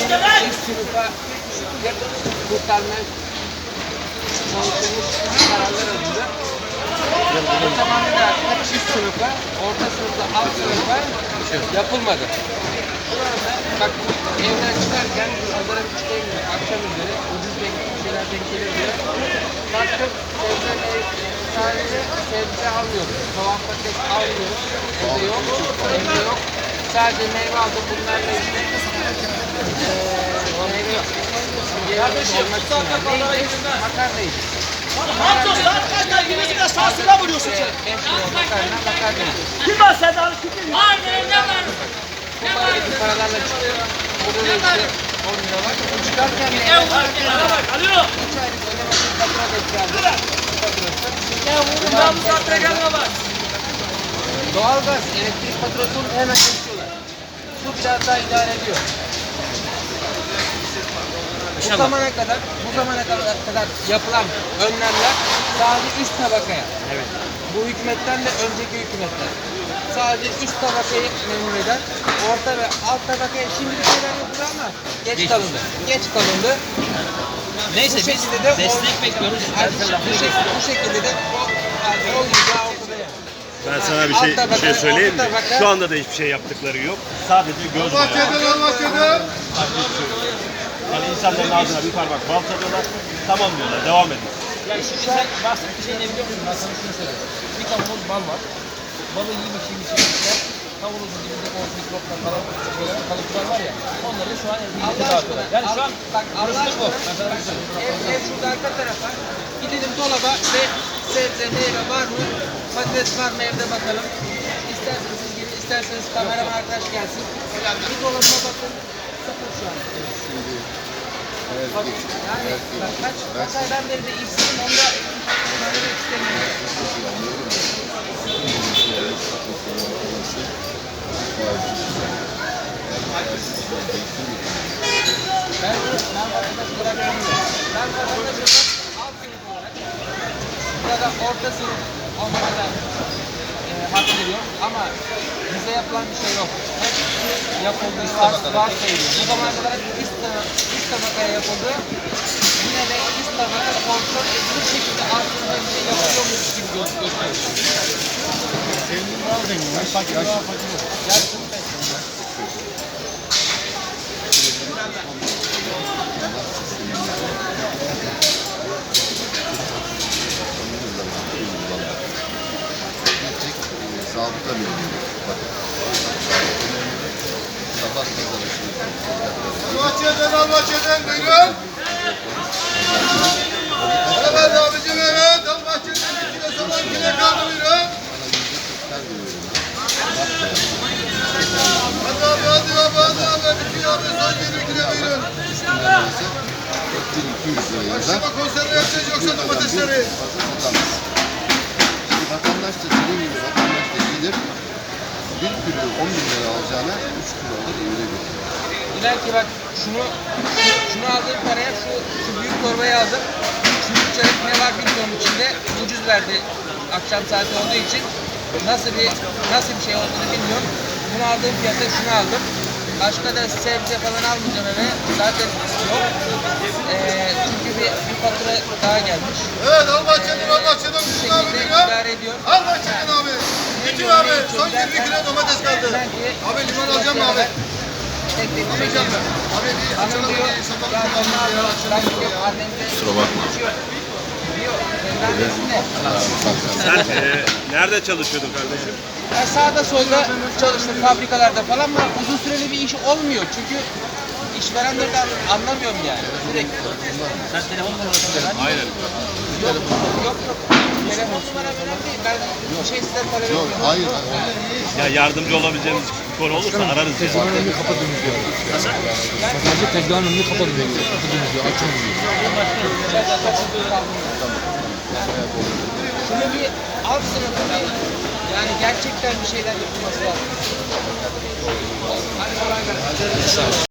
sınıfa hep kurtarma çalışılmış kararlar alındı. Bu tamamıyla hep üst sınıfa, orta sınıfla alt sınıfa yapılmadı. Bak evden çıkarken pazara çıkayım diyor, akşam üzeri ucuz denk şeyler denk gelir diyor. Baktım sebze sadece sebze almıyoruz. Soğan patates almıyoruz. Evde yok. Evde yok. Sadece meyve aldım. Bunlarla işte eee meyve Kardeşim olmak için neydi? Makarna yedi. Hamdolsun arkadaşlar yine de şansına vuruyorsun sen. 5 kilo makarna, makarna yedi. Kim var sende abi kim geliyor? Bu paketin paralarla çıktı. Burada da işte 10 lira var. Çıkarken Ev var kenara bak alo. 3 aylık ödemesin fatura da. Faturası. Ya vurun ben bu saatte gelme bak. Doğalgaz, elektrik faturasını hemen Su biraz daha idare ediyor. Bu zamana kadar, bu zamana kadar, kadar yapılan önlemler sadece üst tabakaya. Evet. Bu hükümetten de önceki hükümetler. Sadece üst tabakayı memnun eder. Orta ve alt tabakaya şimdi bir şeyler yapılıyor ama geç kalındı. Geç kalındı. Neyse Bu biz de o- destek bekliyoruz. Bu, şekilde, bu şekilde de o, o yüzde ortada yani. Ben sana bir şey, bir şey söyleyeyim mi? Şu anda da hiçbir şey yaptıkları yok. Sadece göz boyağı. Bahçeden bahçeden. Yani insanların ağzına bir parmak bal tadıyorlar. Tamam diyorlar, devam edin. Yani şimdi sen bahsettiğin şey ne biliyor musun? Ben sana şunu söyleyeyim. Bir kavanoz bal var. Balı yiyip içeyim içeyim içler. Kavanozun dibinde o mikroplar falan böyle kalıplar var ya. Onları şu an evde Allah aşkına. Yani şu an bak Allah aşkına. Bir şey. Ev, ev şurada arka tarafa. Gidelim dolaba ve sebze meyve var mı? Patates var mı evde bakalım. İsterseniz siz gelin, isterseniz kameraman arkadaş gelsin. Bir dolabına bakın. Sıfır şu an. Bak, yani bak, kaç, kaç aydan beri de işsizim onda söylemek istemiyorum. Ben, ben vatandaş olarak bilmiyorum. Ben vatandaş olarak alt sınıf olarak ya da orta sınıf onlara da e, hak veriyorum ama bize yapılan bir şey yok. Hep yapıldı, var, var sayılıyor. Bu zamana kadar hep üst, tabaka, üst tabakaya yapıldı. Yine de üst tabaka kontrol edilir şekilde sınıfa bir şey yapılıyormuş gibi gö gösteriyor. Gerçekten. Zabıta memuru. Bak. Sabah pazarı şimdi. Bahçeden al bahçeden buyurun. Evet abicim evet. Al bahçeden bir kilo sabah kilo kaldı buyurun. Hadi abi hadi abi hadi abi. Bir kilo abi son 20 kilo buyurun. 1200 lira yazar. Başıma konserve yapacağız yoksa domatesleri. Alacağına 3 kilo alır öyle götürür. İnan ki bak şunu şunu aldığım paraya şu, şu büyük torbayı aldım. Çürük çörek ne var bilmiyorum içinde. Ucuz verdi akşam saati olduğu için. Nasıl bir nasıl bir şey olduğunu bilmiyorum. Bunu aldığım fiyata şunu aldım. Başka da sebze falan almayacağım eve. Zaten yok. Ee, çünkü bir, bir fatura daha gelmiş. Evet al bahçeden al bahçeden Bu bir kilo abi şekilde buyurun. idare ediyorum. Al bahçeden abi. Bütün abi son 20 kilo domates kaldı. Abi limon alacağım mı abi? Alacağım ben. Bir açalım bir sabah ya açalım ya. Kusura bakma. Sen e, nerede çalışıyordun kardeşim? Ben sağda solda çalıştım fabrikalarda falan ama uzun süreli bir iş olmuyor çünkü işverenlerden anlamıyorum yani sürekli. Sen telefon numarasını ver. Aynen. Yok yok yok. Telefon numaram önemli değil. Ben bir şey size talep Yok etmiyorum. hayır. Ya yardımcı olabileceğimiz bir konu olursa ararız yani. Tezgahın önünü kapatınız diyor. Sadece tezgahın önünü kapatın diyor. Kapatınız diyor. Açın diyor. Şunu bir alt sınıfı bir yani gerçekten bir şeyler yapılması lazım. Hadi kolay gelsin.